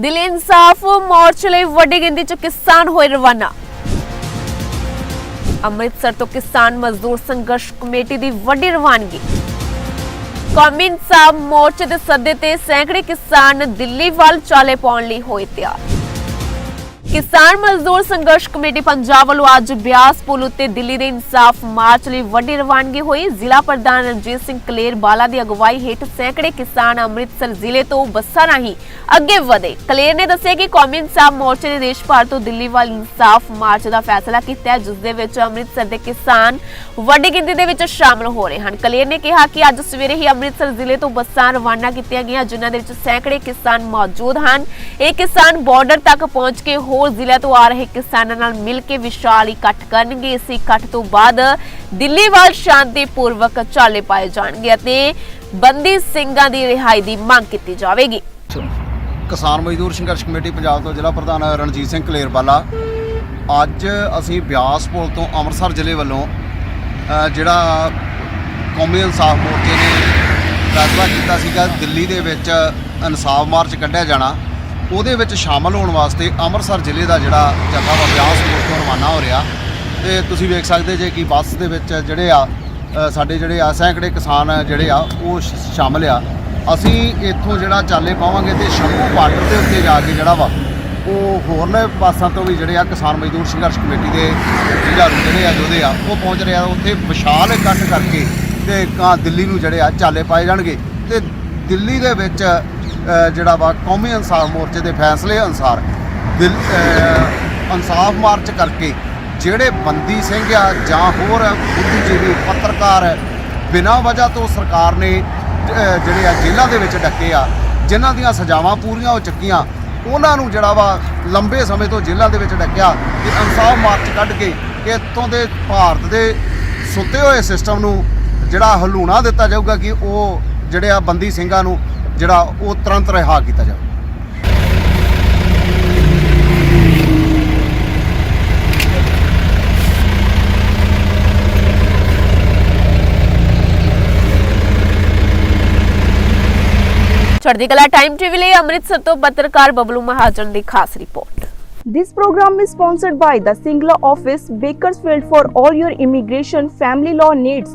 ਦਿੱਲੀ ਇਨਸਾਫ ਮੋਰਚੇ ਲਈ ਵੱਡੀ ਗਿਣਤੀ 'ਚ ਕਿਸਾਨ ਹੋਏ ਰਵਾਨਾ। ਅੰਮ੍ਰਿਤਸਰ ਤੋਂ ਕਿਸਾਨ ਮਜ਼ਦੂਰ ਸੰਘਰਸ਼ ਕਮੇਟੀ ਦੀ ਵੱਡੀ ਰਵਾਨਗੀ। ਕੌਮੀ ਇਨਸਾਫ ਮੋਰਚੇ ਦੇ ਸੱਦੇ ਤੇ ਸੈਂਕੜੇ ਕਿਸਾਨ ਦਿੱਲੀ ਵੱਲ ਚਾਲੇ ਪਾਉਣ ਲਈ ਹੋਏ ਤਿਆਰ। ਕਿਸਾਨ ਮਜ਼ਦੂਰ ਸੰਘਰਸ਼ ਕਮੇਟੀ ਪੰਜਾਬ ਵੱਲੋਂ ਅੱਜ ਬਿਆਸ ਪੁਲ ਉੱਤੇ ਦਿੱਲੀ ਦੇ ਇਨਸਾਫ ਮਾਰਚ ਲਈ ਵੱਡੀ ਰਵਾਨਗੀ ਹੋਈ। ਜ਼ਿਲ੍ਹਾ ਪ੍ਰਧਾਨ ਰਣਜੀਤ ਸਿੰਘ ਕਲੇਰ ਬਾਲਾ ਦੀ ਅਗਵਾਈ ਹੇਠ ਸੈਂਕੜੇ ਕਿਸਾਨ ਅੰਮ੍ਰਿਤਸਰ ਜ਼ਿਲ੍ਹੇ ਤੋਂ ਬੱਸਾਂ ਰਾਹੀਂ ਅੱਗੇ ਵਧੇ। ਕਲੇਰ ਨੇ ਦੱਸਿਆ ਕਿ ਕੌਮੀ ਇਨਸਾਫ ਮੋਰਚੇ ਨੇ ਦੇਸ਼ ਭਰ ਤੋਂ ਦਿੱਲੀ ਵੱਲ ਇਨਸਾਫ ਮਾਰਚ ਦਾ ਫੈਸਲਾ ਕੀਤਾ ਹੈ, ਜਿਸ ਦੇ ਵਿੱਚ ਅੰਮ੍ਰਿਤਸਰ ਦੇ ਕਿਸਾਨ ਵੱਡੀ ਗਿਣਤੀ ਦੇ ਵਿੱਚ ਸ਼ਾਮਲ ਹੋ ਰਹੇ ਹਨ। ਕਲੇਰ ਨੇ ਕਿਹਾ ਕਿ ਅੱਜ ਸਵੇਰੇ ਹੀ ਅੰਮ੍ਰਿਤਸਰ ਜ਼ਿਲ੍ਹੇ ਤੋਂ ਬੱਸਾਂ ਰਵਾਨਾ ਕੀਤੀਆਂ ਗਈਆਂ, ਜਿਨ੍ਹਾਂ ਦੇ ਵਿੱਚ ਸੈਂਕੜੇ ਕਿਸਾਨ ਮੌਜੂਦ ਹਨ। ਇਹ ਕਿਸਾਨ ਬਾਰਡਰ ਤੱਕ ਪਹੁੰਚ ਕੇ ਹੋਰ ਜ਼ਿਲ੍ਹਿਆਂ ਤੋਂ ਆ ਰਹੇ ਕਿਸਾਨਾਂ ਨਾਲ ਮਿਲ ਕੇ ਵਿਸ਼ਾਲ ਇਕੱਠ ਕਰਨਗੇ। ਇਸ ਇਕੱਠ ਤੋਂ ਬਾਅਦ ਦਿੱਲੀ ਵੱਲ ਸ਼ਾਂਤੀਪੂਰਵਕ ਚਾਲੇ ਪਾਏ ਜਾਣਗੇ ਅਤੇ ਬੰਦੀ ਸਿੰਘਾਂ ਦੀ ਰਿਹਾਈ ਦੀ ਮੰਗ ਕੀਤੀ ਜਾਵੇਗੀ। ਕਿਸਾਨ ਮਜ਼ਦੂਰ ਸੰਘਰਸ਼ ਕਮੇਟੀ ਪੰਜਾਬ ਤੋਂ ਜ਼ਿਲ੍ਹਾ ਪ੍ਰਧਾਨ ਰਣਜੀਤ ਸਿੰਘ ਕਲੇਰਵਾਲਾ। ਅੱਜ ਅਸੀਂ ਬਿਆਸ ਪੁਲ ਤੋਂ ਅੰਮ੍ਰਿਤਸਰ ਜ਼ਿਲ੍ਹੇ ਵੱਲੋਂ ਜਿਹੜਾ ਕੌਮੀ ਇਨਸਾਫ ਮੋਰਚੇ ਨੇ ਫੈਸਲਾ ਕੀਤਾ ਸੀਗਾ, ਦਿੱਲੀ ਦੇ ਵਿੱਚ ਇਨਸਾਫ ਮਾਰਚ ਕੱਢਿਆ ਜਾਣਾ। ਉਹਦੇ ਵਿੱਚ ਸ਼ਾਮਲ ਹੋਣ ਵਾਸਤੇ ਅੰਮ੍ਰਿਤਸਰ ਜ਼ਿਲ੍ਹੇ ਦਾ ਜਿਹੜਾ ਜਥਾ ਵਾ, ਬਿਆਸ ਪੁਲ ਤੋਂ ਰਵਾਨਾ ਹੋ ਰਿਹਾ। ਤੇ ਤੁਸੀਂ ਵੇਖ ਸਕਦੇ ਜੇ ਕਿ ਬੱਸ ਦੇ ਵਿੱਚ ਜਿਹੜੇ ਆ ਸਾਡੇ ਜਿਹੜੇ ਆ ਸੈਂਕੜੇ ਕਿਸਾਨ ਜਿਹੜੇ ਆ, ਉਹ ਸ਼- ਸ਼ਾਮਲ ਆ। ਅਸੀਂ ਇੱਥੋਂ ਜਿਹੜਾ ਚਾਲੇ ਪਾਵਾਂਗੇ ਤੇ ਸ਼ੰਭੂ ਬਾਰਡਰ ਦੇ ਉੱਤੇ ਜਾ ਕੇ ਜਿਹੜਾ ਵਾ, ਉਹ ਹੋਰਲੇ ਪਾਸਾਂ ਤੋਂ ਵੀ ਜਿਹੜੇ ਆ ਕਿਸਾਨ ਮਜ਼ਦੂਰ ਸੰਘਰਸ਼ ਕਮੇਟੀ ਦੇ ਜ਼ਿਲ੍ਹਾ ਜਿਹੜੇ ਆ ਯੋਧੇ ਆ, ਉਹ ਪਹੁੰਚ ਰਿਹਾ ਉੱਥੇ ਵਿਸ਼ਾਲ ਇਕੱਠ ਕਰਕੇ ਤੇ ਕਾਂ, ਦਿੱਲੀ ਨੂੰ ਜਿਹੜੇ ਆ ਚਾਲੇ ਪਾਏ ਜਾਣਗੇ। ਤੇ ਦਿੱਲੀ ਦੇ ਵਿੱਚ ਜਿਹੜਾ ਵਾ ਕੌਮੀ ਇਨਸਾਫ ਮੋਰਚੇ ਦੇ ਫੈਸਲੇ ਅਨੁਸਾਰ ਦਿਲ ਇਨਸਾਫ ਮਾਰਚ ਕਰਕੇ ਜਿਹੜੇ ਬੰਦੀ ਸਿੰਘ ਆ ਜਾਂ ਹੋਰ ਬੁੱਧੀਜੀਵੀ ਪੱਤਰਕਾਰ ਬਿਨਾਂ ਵਜ੍ਹਾ ਤੋਂ ਸਰਕਾਰ ਨੇ ਜਿਹੜੇ ਆ ਜੇਲ੍ਹਾਂ ਦੇ ਵਿੱਚ ਡੱਕੇ ਆ, ਜਿਨ੍ਹਾਂ ਦੀਆਂ ਸਜ਼ਾਵਾਂ ਪੂਰੀਆਂ ਹੋ ਚੁੱਕੀਆਂ, ਉਹਨਾਂ ਨੂੰ ਜਿਹੜਾ ਵਾ ਲੰਬੇ ਸਮੇਂ ਤੋਂ ਜੇਲ੍ਹਾਂ ਦੇ ਵਿੱਚ ਡੱਕਿਆ ਤੇ ਇਨਸਾਫ ਮਾਰਚ ਕੱਢ ਕੇ ਇੱਥੋਂ ਦੇ ਭਾਰਤ ਦੇ ਸੁੱਤੇ ਹੋਏ ਸਿਸਟਮ ਨੂੰ ਜਿਹੜਾ ਹਲੂਣਾ ਦਿੱਤਾ ਜਾਊਗਾ ਕਿ ਉਹ ਜਿਹੜੇ ਆ ਬੰਦੀ ਸਿੰਘਾਂ ਨੂੰ ਜਿਹੜਾ ਉਹ ਤੁਰੰਤ ਰਿਹਾ ਕੀਤਾ ਜਾਵੇ ਚੜ੍ਹਦੀ ਕਲਾ ਟਾਈਮ ਟੀਵੀ ਲਈ ਅੰਮ੍ਰਿਤਸਰ ਤੋਂ ਪੱਤਰਕਾਰ ਬਬਲੂ ਮਹਾਜਨ ਦੀ ਖਾਸ report This program is sponsored by the Singla office, Bakersfield for all your immigration family law needs.